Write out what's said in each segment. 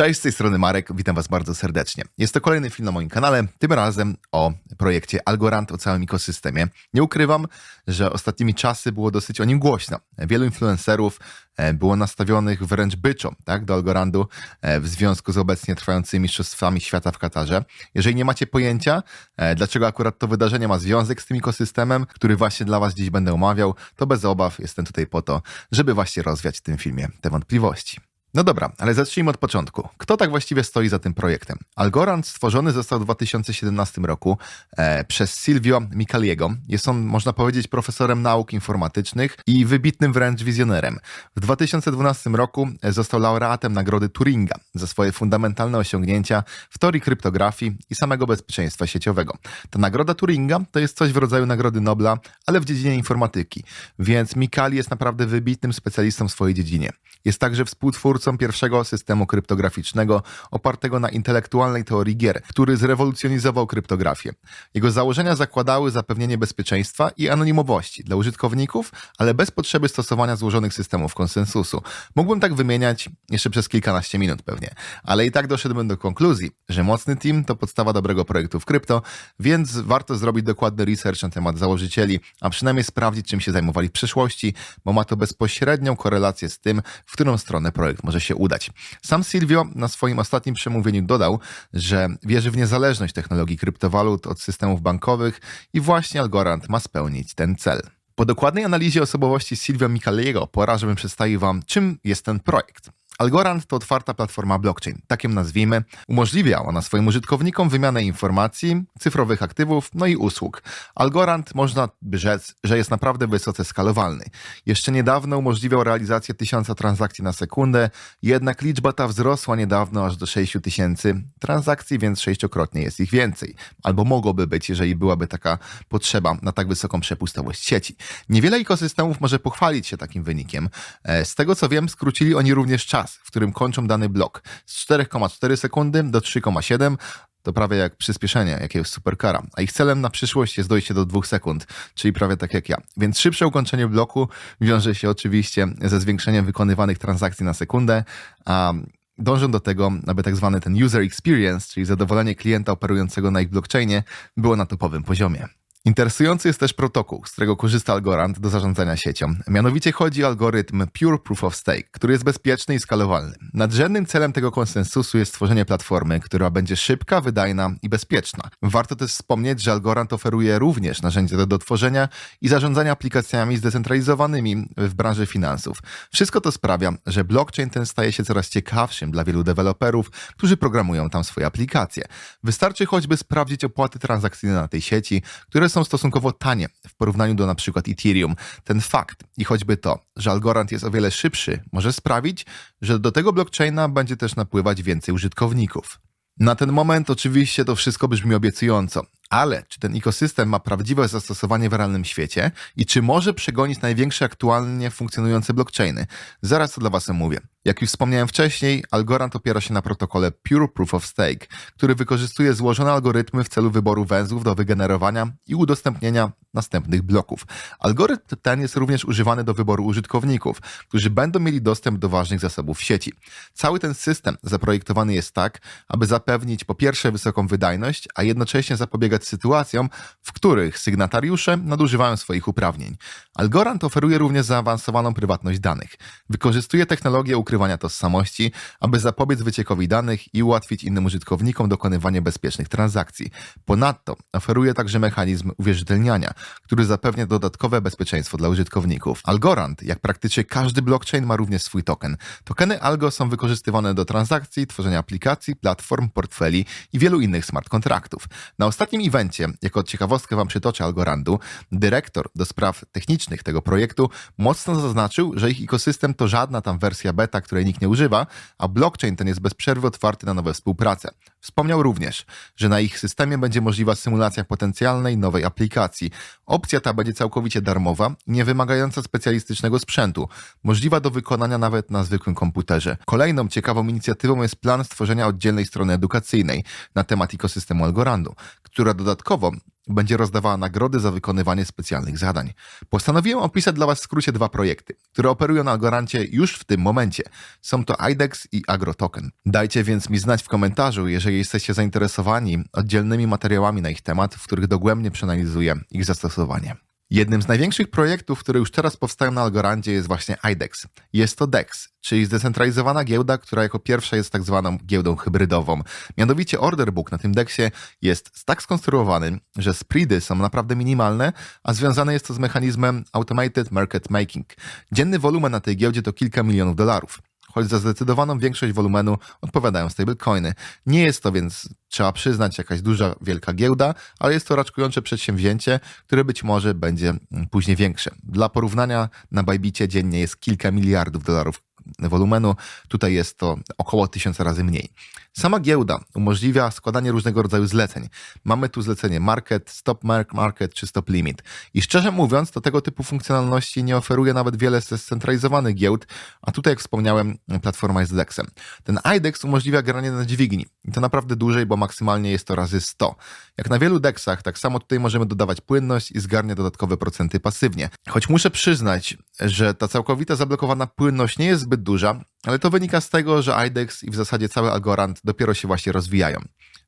Cześć, z tej strony Marek, witam Was bardzo serdecznie. Jest to kolejny film na moim kanale, tym razem o projekcie Algorand, o całym ekosystemie. Nie ukrywam, że ostatnimi czasy było dosyć o nim głośno. Wielu influencerów e, było nastawionych wręcz byczą tak, do Algorandu e, w związku z obecnie trwającymi mistrzostwami świata w Katarze. Jeżeli nie macie pojęcia, e, dlaczego akurat to wydarzenie ma związek z tym ekosystemem, który właśnie dla Was dziś będę omawiał, to bez obaw jestem tutaj po to, żeby właśnie rozwiać w tym filmie te wątpliwości. No dobra, ale zacznijmy od początku. Kto tak właściwie stoi za tym projektem? Algorand stworzony został w 2017 roku e, przez Silvio Micaliego. Jest on, można powiedzieć, profesorem nauk informatycznych i wybitnym wręcz wizjonerem. W 2012 roku e, został laureatem Nagrody Turinga za swoje fundamentalne osiągnięcia w teorii kryptografii i samego bezpieczeństwa sieciowego. Ta nagroda Turinga to jest coś w rodzaju Nagrody Nobla, ale w dziedzinie informatyki, więc Mikali jest naprawdę wybitnym specjalistą w swojej dziedzinie. Jest także współtwórcą pierwszego systemu kryptograficznego opartego na intelektualnej teorii gier, który zrewolucjonizował kryptografię. Jego założenia zakładały zapewnienie bezpieczeństwa i anonimowości dla użytkowników, ale bez potrzeby stosowania złożonych systemów konsensusu. Mógłbym tak wymieniać jeszcze przez kilkanaście minut pewnie, ale i tak doszedłbym do konkluzji, że mocny team to podstawa dobrego projektu w krypto, więc warto zrobić dokładny research na temat założycieli, a przynajmniej sprawdzić, czym się zajmowali w przeszłości, bo ma to bezpośrednią korelację z tym, w którą stronę projekt może się udać. Sam Silvio na swoim ostatnim przemówieniu dodał, że wierzy w niezależność technologii kryptowalut od systemów bankowych i właśnie Algorand ma spełnić ten cel. Po dokładnej analizie osobowości Silvio Micaliego pora, żebym przedstawił Wam, czym jest ten projekt. Algorand to otwarta platforma blockchain, tak ją nazwijmy. Umożliwia ona swoim użytkownikom wymianę informacji, cyfrowych aktywów, no i usług. Algorand można by rzec, że jest naprawdę wysoce skalowalny. Jeszcze niedawno umożliwiał realizację tysiąca transakcji na sekundę, jednak liczba ta wzrosła niedawno aż do 6 tysięcy transakcji, więc sześciokrotnie jest ich więcej. Albo mogłoby być, jeżeli byłaby taka potrzeba na tak wysoką przepustowość sieci. Niewiele ekosystemów może pochwalić się takim wynikiem. E, z tego co wiem, skrócili oni również czas czas, w którym kończą dany blok z 4,4 sekundy do 3,7 to prawie jak przyspieszenie jakiegoś superkara, a ich celem na przyszłość jest dojście do 2 sekund, czyli prawie tak jak ja. Więc szybsze ukończenie bloku wiąże się oczywiście ze zwiększeniem wykonywanych transakcji na sekundę, a dążą do tego, aby tak zwany ten user experience, czyli zadowolenie klienta operującego na ich blockchainie, było na topowym poziomie. Interesujący jest też protokół, z którego korzysta Algorand do zarządzania siecią. Mianowicie chodzi o algorytm Pure Proof of Stake, który jest bezpieczny i skalowalny. Nadrzędnym celem tego konsensusu jest stworzenie platformy, która będzie szybka, wydajna i bezpieczna. Warto też wspomnieć, że Algorand oferuje również narzędzia do tworzenia i zarządzania aplikacjami zdecentralizowanymi w branży finansów. Wszystko to sprawia, że blockchain ten staje się coraz ciekawszym dla wielu deweloperów, którzy programują tam swoje aplikacje. Wystarczy choćby sprawdzić opłaty transakcyjne na tej sieci, które są stosunkowo tanie w porównaniu do przykład Ethereum. Ten fakt i choćby to, że Algorand jest o wiele szybszy, może sprawić, że do tego blockchaina będzie też napływać więcej użytkowników. Na ten moment oczywiście to wszystko brzmi obiecująco, ale czy ten ekosystem ma prawdziwe zastosowanie w realnym świecie i czy może przegonić największe aktualnie funkcjonujące blockchainy? Zaraz to dla Was omówię. Jak już wspomniałem wcześniej, Algorand opiera się na protokole Pure Proof of Stake, który wykorzystuje złożone algorytmy w celu wyboru węzłów do wygenerowania i udostępnienia następnych bloków. Algorytm ten jest również używany do wyboru użytkowników, którzy będą mieli dostęp do ważnych zasobów sieci. Cały ten system zaprojektowany jest tak, aby zapewnić po pierwsze wysoką wydajność, a jednocześnie zapobiegać sytuacjom, w których sygnatariusze nadużywają swoich uprawnień. Algorand oferuje również zaawansowaną prywatność danych. Wykorzystuje technologię ukrywania tożsamości, aby zapobiec wyciekowi danych i ułatwić innym użytkownikom dokonywanie bezpiecznych transakcji. Ponadto oferuje także mechanizm uwierzytelniania, który zapewnia dodatkowe bezpieczeństwo dla użytkowników. Algorand, jak praktycznie każdy blockchain, ma również swój token. Tokeny Algo są wykorzystywane do transakcji, tworzenia aplikacji, platform, portfeli i wielu innych smart kontraktów. Na ostatnim evencie, jako ciekawostkę wam przytoczę Algorandu, dyrektor do spraw technicznych tego projektu mocno zaznaczył, że ich ekosystem to żadna tam wersja beta, której nikt nie używa, a blockchain ten jest bez przerwy otwarty na nowe współprace. Wspomniał również, że na ich systemie będzie możliwa symulacja potencjalnej nowej aplikacji. Opcja ta będzie całkowicie darmowa nie wymagająca specjalistycznego sprzętu, możliwa do wykonania nawet na zwykłym komputerze. Kolejną ciekawą inicjatywą jest plan stworzenia oddzielnej strony edukacyjnej na temat ekosystemu Algorandu, która dodatkowo będzie rozdawała nagrody za wykonywanie specjalnych zadań. Postanowiłem opisać dla Was w skrócie dwa projekty, które operują na Algorancie już w tym momencie. Są to IDEX i AgroToken. Dajcie więc mi znać w komentarzu, jeżeli jesteście zainteresowani oddzielnymi materiałami na ich temat, w których dogłębnie przeanalizuję ich zastosowanie. Jednym z największych projektów, które już teraz powstają na Algorandzie jest właśnie IDEX. Jest to DEX, czyli zdecentralizowana giełda, która jako pierwsza jest tak zwaną giełdą hybrydową. Mianowicie order book na tym DEXie jest tak skonstruowany, że spready są naprawdę minimalne, a związane jest to z mechanizmem Automated Market Making. Dzienny wolumen na tej giełdzie to kilka milionów dolarów choć za zdecydowaną większość wolumenu odpowiadają stablecoiny. Nie jest to więc, trzeba przyznać, jakaś duża, wielka giełda, ale jest to raczkujące przedsięwzięcie, które być może będzie mm, później większe. Dla porównania na Bajbicie dziennie jest kilka miliardów dolarów wolumenu, tutaj jest to około tysiąca razy mniej. Sama giełda umożliwia składanie różnego rodzaju zleceń. Mamy tu zlecenie market, stop market czy stop limit. I szczerze mówiąc, to tego typu funkcjonalności nie oferuje nawet wiele zcentralizowanych giełd, a tutaj, jak wspomniałem, platforma jest DEXem. Ten IDEX umożliwia granie na dźwigni i to naprawdę dłużej, bo maksymalnie jest to razy 100. Jak na wielu DEXach, tak samo tutaj możemy dodawać płynność i zgarnia dodatkowe procenty pasywnie. Choć muszę przyznać, że ta całkowita zablokowana płynność nie jest zbyt duża, ale to wynika z tego, że IDEX i w zasadzie cały Algorand dopiero się właśnie rozwijają.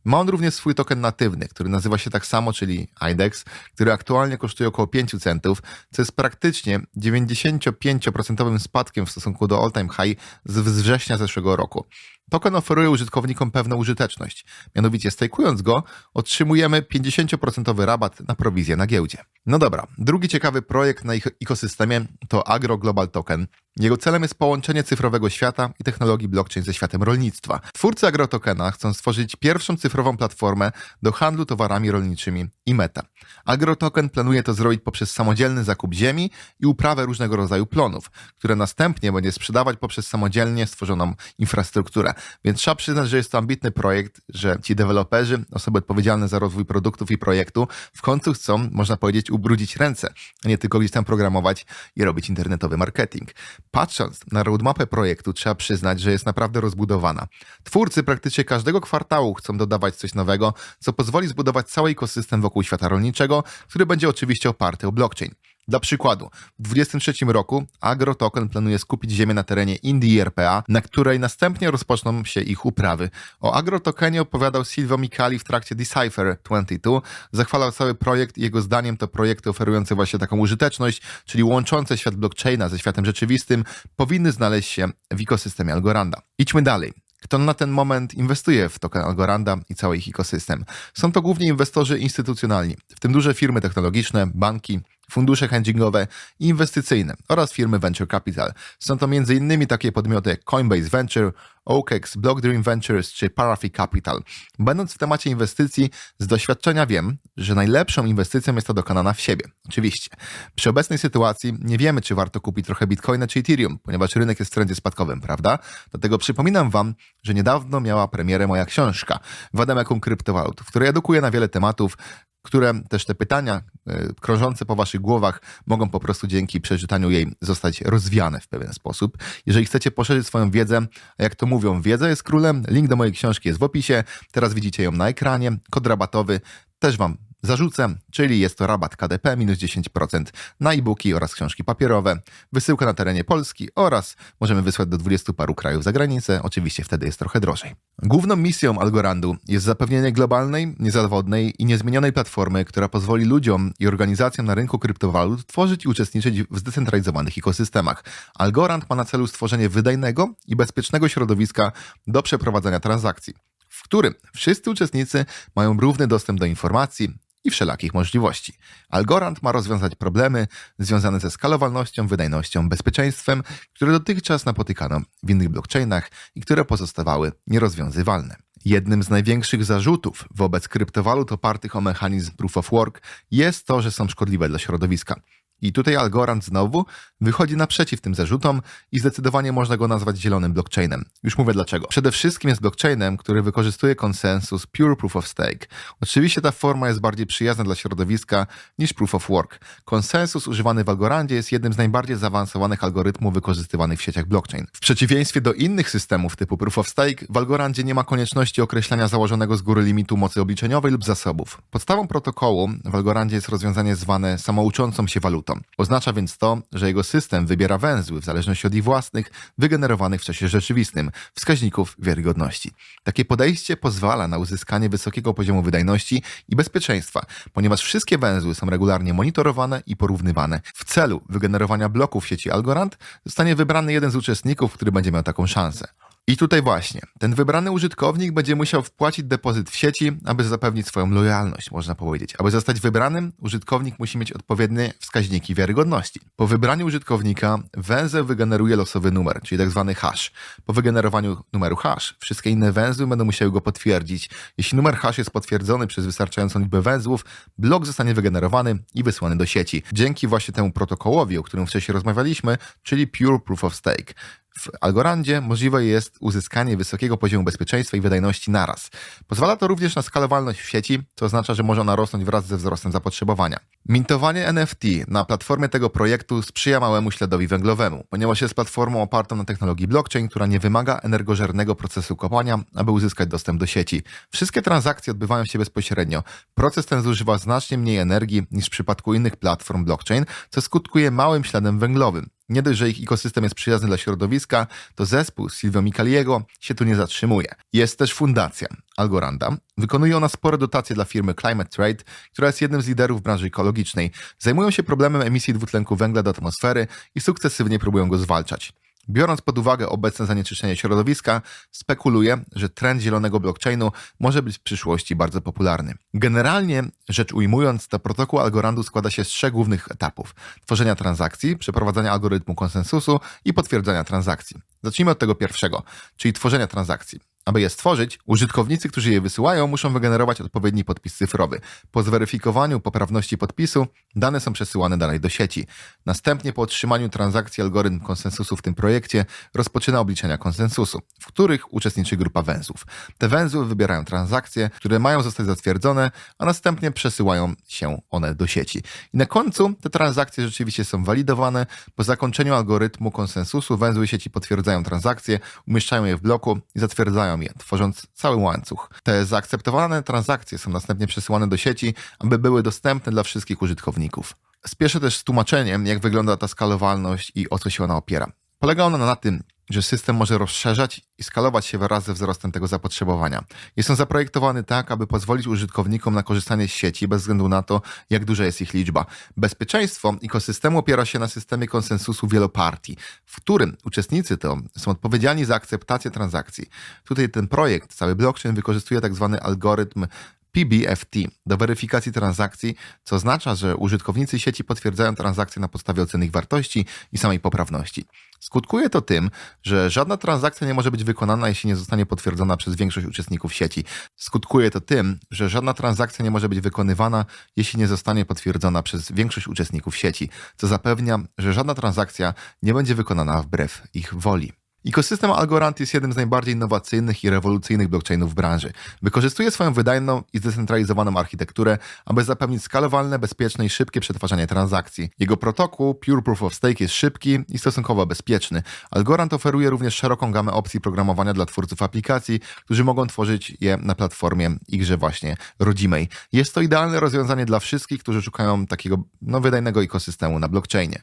Ma on również swój token natywny, który nazywa się tak samo, czyli IDEX, który aktualnie kosztuje około 5 centów, co jest praktycznie 95% spadkiem w stosunku do all-time high z września zeszłego roku. Token oferuje użytkownikom pewną użyteczność. Mianowicie stajkując go, otrzymujemy 50% rabat na prowizję na giełdzie. No dobra, drugi ciekawy projekt na ich ekosystemie to Agro Global Token. Jego celem jest połączenie cyfrowego świata i technologii blockchain ze światem rolnictwa. Twórcy AgroTokena chcą stworzyć pierwszą cyfrową platformę do handlu towarami rolniczymi i meta. AgroToken planuje to zrobić poprzez samodzielny zakup ziemi i uprawę różnego rodzaju plonów, które następnie będzie sprzedawać poprzez samodzielnie stworzoną infrastrukturę. Więc trzeba przyznać, że jest to ambitny projekt, że ci deweloperzy, osoby odpowiedzialne za rozwój produktów i projektu, w końcu chcą, można powiedzieć, ubrudzić ręce, a nie tylko gdzieś tam programować i robić internetowy marketing. Patrząc na roadmapę projektu, trzeba przyznać, że jest naprawdę rozbudowana. Twórcy praktycznie każdego kwartału chcą dodawać coś nowego, co pozwoli zbudować cały ekosystem wokół świata rolniczego, który będzie oczywiście oparty o blockchain. Dla przykładu, w 2023 roku AgroToken planuje skupić ziemię na terenie Indii i RPA, na której następnie rozpoczną się ich uprawy. O AgroTokenie opowiadał Silvio Mikali w trakcie Decipher 22, zachwalał cały projekt i jego zdaniem to projekty oferujące właśnie taką użyteczność, czyli łączące świat blockchaina ze światem rzeczywistym, powinny znaleźć się w ekosystemie Algoranda. Idźmy dalej kto na ten moment inwestuje w token Algoranda i cały ich ekosystem. Są to głównie inwestorzy instytucjonalni, w tym duże firmy technologiczne, banki, fundusze hedgingowe i inwestycyjne oraz firmy Venture Capital. Są to m.in. takie podmioty jak Coinbase Venture, OKEX, Blockdream Ventures czy Parafi Capital. Będąc w temacie inwestycji, z doświadczenia wiem, że najlepszą inwestycją jest to dokonana w siebie. Oczywiście. Przy obecnej sytuacji nie wiemy, czy warto kupić trochę Bitcoina czy Ethereum, ponieważ rynek jest w trendzie spadkowym, prawda? Dlatego przypominam Wam, że niedawno miała premierę moja książka Wademekum Kryptowalut, w której edukuję na wiele tematów, które też te pytania e, krążące po waszych głowach mogą po prostu dzięki przeczytaniu jej zostać rozwiane w pewien sposób. Jeżeli chcecie poszerzyć swoją wiedzę, a jak to mówią, wiedza jest królem, link do mojej książki jest w opisie, teraz widzicie ją na ekranie, kod rabatowy też wam zarzucę, czyli jest to rabat KDP minus 10% na e-booki oraz książki papierowe, wysyłka na terenie Polski oraz możemy wysłać do 20 paru krajów za granicę, oczywiście wtedy jest trochę drożej. Główną misją Algorandu jest zapewnienie globalnej, niezawodnej i niezmienionej platformy, która pozwoli ludziom i organizacjom na rynku kryptowalut tworzyć i uczestniczyć w zdecentralizowanych ekosystemach. Algorand ma na celu stworzenie wydajnego i bezpiecznego środowiska do przeprowadzania transakcji w którym wszyscy uczestnicy mają równy dostęp do informacji, i wszelakich możliwości. Algorand ma rozwiązać problemy związane ze skalowalnością, wydajnością, bezpieczeństwem, które dotychczas napotykano w innych blockchainach i które pozostawały nierozwiązywalne. Jednym z największych zarzutów wobec kryptowalut opartych o mechanizm proof of work jest to, że są szkodliwe dla środowiska. I tutaj Algorand znowu wychodzi naprzeciw tym zarzutom i zdecydowanie można go nazwać zielonym blockchainem. Już mówię dlaczego. Przede wszystkim jest blockchainem, który wykorzystuje konsensus Pure Proof of Stake. Oczywiście ta forma jest bardziej przyjazna dla środowiska niż Proof of Work. Konsensus używany w Algorandzie jest jednym z najbardziej zaawansowanych algorytmów wykorzystywanych w sieciach blockchain. W przeciwieństwie do innych systemów typu Proof of Stake, w Algorandzie nie ma konieczności określania założonego z góry limitu mocy obliczeniowej lub zasobów. Podstawą protokołu w Algorandzie jest rozwiązanie zwane samouczącą się walutą. Oznacza więc to, że jego system wybiera węzły w zależności od ich własnych, wygenerowanych w czasie rzeczywistym, wskaźników wiarygodności. Takie podejście pozwala na uzyskanie wysokiego poziomu wydajności i bezpieczeństwa, ponieważ wszystkie węzły są regularnie monitorowane i porównywane. W celu wygenerowania bloków sieci Algorand zostanie wybrany jeden z uczestników, który będzie miał taką szansę. I tutaj właśnie, ten wybrany użytkownik będzie musiał wpłacić depozyt w sieci, aby zapewnić swoją lojalność, można powiedzieć. Aby zostać wybranym, użytkownik musi mieć odpowiednie wskaźniki wiarygodności. Po wybraniu użytkownika węzeł wygeneruje losowy numer, czyli tak zwany hash. Po wygenerowaniu numeru hash, wszystkie inne węzły będą musiały go potwierdzić. Jeśli numer hash jest potwierdzony przez wystarczającą liczbę węzłów, blok zostanie wygenerowany i wysłany do sieci. Dzięki właśnie temu protokołowi, o którym wcześniej rozmawialiśmy, czyli Pure Proof of Stake. W Algorandzie możliwe jest uzyskanie wysokiego poziomu bezpieczeństwa i wydajności naraz. Pozwala to również na skalowalność w sieci, co oznacza, że może ona rosnąć wraz ze wzrostem zapotrzebowania. Mintowanie NFT na platformie tego projektu sprzyja małemu śladowi węglowemu, ponieważ jest platformą opartą na technologii blockchain, która nie wymaga energożernego procesu kopania, aby uzyskać dostęp do sieci. Wszystkie transakcje odbywają się bezpośrednio. Proces ten zużywa znacznie mniej energii niż w przypadku innych platform blockchain, co skutkuje małym śladem węglowym. Nie dość, że ich ekosystem jest przyjazny dla środowiska, to zespół Silvio Micaliego się tu nie zatrzymuje. Jest też fundacja Algoranda. Wykonuje ona spore dotacje dla firmy Climate Trade, która jest jednym z liderów branży ekologicznej. Zajmują się problemem emisji dwutlenku węgla do atmosfery i sukcesywnie próbują go zwalczać. Biorąc pod uwagę obecne zanieczyszczenie środowiska, spekuluje, że trend zielonego blockchainu może być w przyszłości bardzo popularny. Generalnie rzecz ujmując, to protokół Algorandu składa się z trzech głównych etapów: tworzenia transakcji, przeprowadzania algorytmu konsensusu i potwierdzania transakcji. Zacznijmy od tego pierwszego, czyli tworzenia transakcji. Aby je stworzyć, użytkownicy, którzy je wysyłają, muszą wygenerować odpowiedni podpis cyfrowy. Po zweryfikowaniu poprawności podpisu, dane są przesyłane dalej do sieci. Następnie po otrzymaniu transakcji algorytm konsensusu w tym projekcie rozpoczyna obliczenia konsensusu, w których uczestniczy grupa węzłów. Te węzły wybierają transakcje, które mają zostać zatwierdzone, a następnie przesyłają się one do sieci. I na końcu te transakcje rzeczywiście są walidowane. Po zakończeniu algorytmu konsensusu węzły sieci potwierdzają transakcje, umieszczają je w bloku i zatwierdzają je, tworząc cały łańcuch. Te zaakceptowane transakcje są następnie przesyłane do sieci, aby były dostępne dla wszystkich użytkowników. Spieszę też z tłumaczeniem, jak wygląda ta skalowalność i o co się ona opiera. Polega ona na tym, że system może rozszerzać i skalować się wraz ze wzrostem tego zapotrzebowania. Jest on zaprojektowany tak, aby pozwolić użytkownikom na korzystanie z sieci bez względu na to, jak duża jest ich liczba. Bezpieczeństwo ekosystemu opiera się na systemie konsensusu wielopartii, w którym uczestnicy to są odpowiedzialni za akceptację transakcji. Tutaj ten projekt, cały blockchain wykorzystuje tak zwany algorytm PBFT do weryfikacji transakcji, co oznacza, że użytkownicy sieci potwierdzają transakcje na podstawie oceny ich wartości i samej poprawności. Skutkuje to tym, że żadna transakcja nie może być wykonana, jeśli nie zostanie potwierdzona przez większość uczestników sieci. Skutkuje to tym, że żadna transakcja nie może być wykonywana, jeśli nie zostanie potwierdzona przez większość uczestników sieci, co zapewnia, że żadna transakcja nie będzie wykonana wbrew ich woli. Ekosystem Algorand jest jednym z najbardziej innowacyjnych i rewolucyjnych blockchainów w branży. Wykorzystuje swoją wydajną i zdecentralizowaną architekturę, aby zapewnić skalowalne, bezpieczne i szybkie przetwarzanie transakcji. Jego protokół Pure Proof of Stake jest szybki i stosunkowo bezpieczny. Algorand oferuje również szeroką gamę opcji programowania dla twórców aplikacji, którzy mogą tworzyć je na platformie igrze właśnie rodzimej. Jest to idealne rozwiązanie dla wszystkich, którzy szukają takiego no, wydajnego ekosystemu na blockchainie.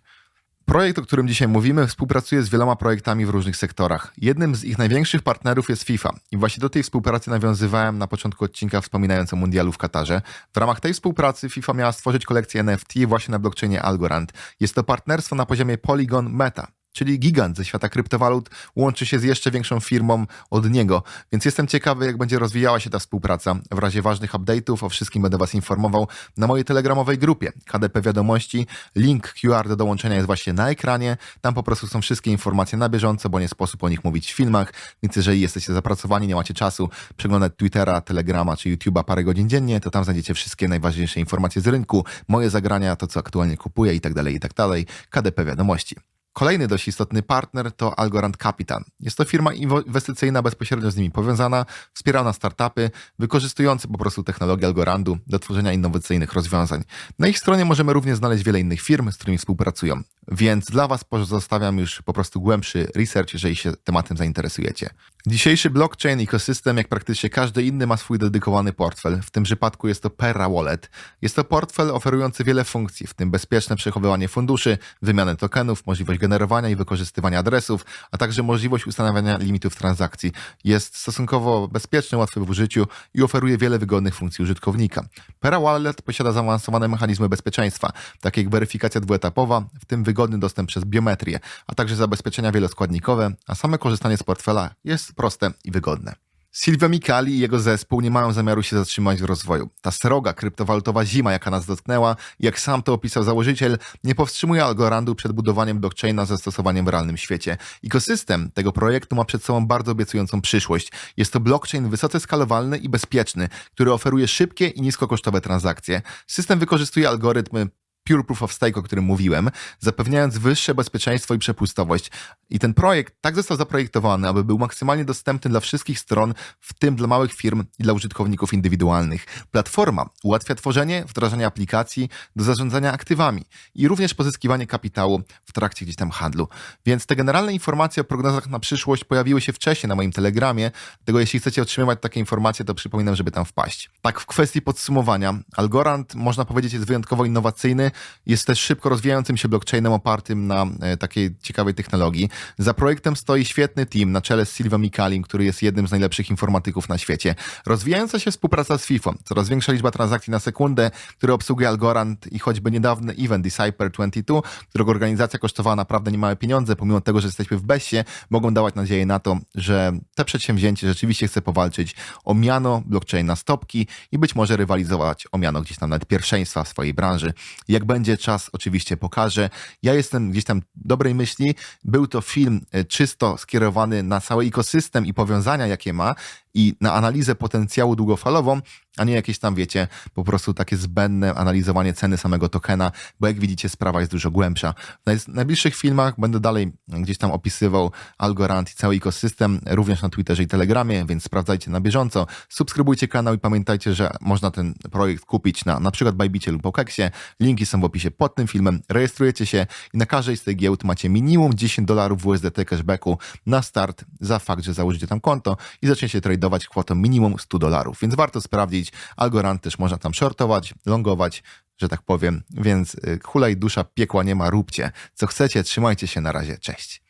Projekt, o którym dzisiaj mówimy, współpracuje z wieloma projektami w różnych sektorach. Jednym z ich największych partnerów jest FIFA i właśnie do tej współpracy nawiązywałem na początku odcinka wspominając o mundialu w Katarze. W ramach tej współpracy FIFA miała stworzyć kolekcję NFT właśnie na blockchainie Algorand. Jest to partnerstwo na poziomie Polygon Meta. Czyli gigant ze świata kryptowalut, łączy się z jeszcze większą firmą od niego. Więc jestem ciekawy, jak będzie rozwijała się ta współpraca. W razie ważnych update'ów o wszystkim będę Was informował na mojej telegramowej grupie KDP Wiadomości. Link QR do dołączenia jest właśnie na ekranie. Tam po prostu są wszystkie informacje na bieżąco, bo nie sposób o nich mówić w filmach. Więc jeżeli jesteście zapracowani, nie macie czasu przeglądać Twittera, Telegrama czy YouTube'a parę godzin dziennie, to tam znajdziecie wszystkie najważniejsze informacje z rynku, moje zagrania, to co aktualnie kupuję i tak dalej, i tak dalej. KDP Wiadomości. Kolejny dość istotny partner to Algorand Capital. Jest to firma inwestycyjna bezpośrednio z nimi powiązana, wspierana startupy, wykorzystujące po prostu technologię Algorandu do tworzenia innowacyjnych rozwiązań. Na ich stronie możemy również znaleźć wiele innych firm, z którymi współpracują. Więc dla Was pozostawiam już po prostu głębszy research, jeżeli się tematem zainteresujecie. Dzisiejszy blockchain ekosystem, jak praktycznie każdy inny, ma swój dedykowany portfel. W tym przypadku jest to Perra Wallet. Jest to portfel oferujący wiele funkcji, w tym bezpieczne przechowywanie funduszy, wymianę tokenów, możliwość generowania i wykorzystywania adresów, a także możliwość ustanawiania limitów transakcji. Jest stosunkowo bezpieczny, łatwy w użyciu i oferuje wiele wygodnych funkcji użytkownika. Perra Wallet posiada zaawansowane mechanizmy bezpieczeństwa, takie jak weryfikacja dwuetapowa, w tym wygodny dostęp przez biometrię, a także zabezpieczenia wieloskładnikowe, a same korzystanie z portfela jest proste i wygodne. Silvio Mikali i jego zespół nie mają zamiaru się zatrzymać w rozwoju. Ta sroga kryptowalutowa zima, jaka nas dotknęła, jak sam to opisał założyciel, nie powstrzymuje Algorandu przed budowaniem blockchaina zastosowaniem w realnym świecie. Ekosystem tego projektu ma przed sobą bardzo obiecującą przyszłość. Jest to blockchain wysoce skalowalny i bezpieczny, który oferuje szybkie i niskokosztowe transakcje. System wykorzystuje algorytmy Pure Proof of Stake, o którym mówiłem, zapewniając wyższe bezpieczeństwo i przepustowość. I ten projekt tak został zaprojektowany, aby był maksymalnie dostępny dla wszystkich stron, w tym dla małych firm i dla użytkowników indywidualnych. Platforma ułatwia tworzenie, wdrażanie aplikacji do zarządzania aktywami i również pozyskiwanie kapitału w trakcie gdzieś tam handlu. Więc te generalne informacje o prognozach na przyszłość pojawiły się wcześniej na moim telegramie, dlatego jeśli chcecie otrzymywać takie informacje, to przypominam, żeby tam wpaść. Tak, w kwestii podsumowania, Algorand można powiedzieć jest wyjątkowo innowacyjny, jest też szybko rozwijającym się blockchainem opartym na e, takiej ciekawej technologii. Za projektem stoi świetny team na czele z Silva Mikalim, który jest jednym z najlepszych informatyków na świecie. Rozwijająca się współpraca z FIFA, coraz większa liczba transakcji na sekundę, które obsługuje Algorand i choćby niedawny event Decipher 22, którego organizacja kosztowała naprawdę niemałe pieniądze, pomimo tego, że jesteśmy w besie, mogą dawać nadzieję na to, że te przedsięwzięcie rzeczywiście chce powalczyć o miano blockchaina stopki i być może rywalizować o miano gdzieś tam nawet pierwszeństwa w swojej branży. Jak będzie czas, oczywiście pokażę. Ja jestem gdzieś tam dobrej myśli. Był to film e, czysto skierowany na cały ekosystem i powiązania, jakie ma i na analizę potencjału długofalową, a nie jakieś tam, wiecie, po prostu takie zbędne analizowanie ceny samego tokena, bo jak widzicie, sprawa jest dużo głębsza. W najbliższych filmach będę dalej gdzieś tam opisywał Algorand i cały ekosystem, również na Twitterze i Telegramie, więc sprawdzajcie na bieżąco. Subskrybujcie kanał i pamiętajcie, że można ten projekt kupić na na przykład Bajbicie lub Okeksie. Linki są w opisie pod tym filmem. Rejestrujecie się i na każdej z tych giełd macie minimum 10 dolarów USDT cashbacku na start za fakt, że założycie tam konto i zaczniecie tradować kwotą minimum 100 dolarów. Więc warto sprawdzić. Algorand też można tam shortować, longować, że tak powiem. Więc y, hulaj dusza, piekła nie ma, róbcie. Co chcecie, trzymajcie się na razie. Cześć.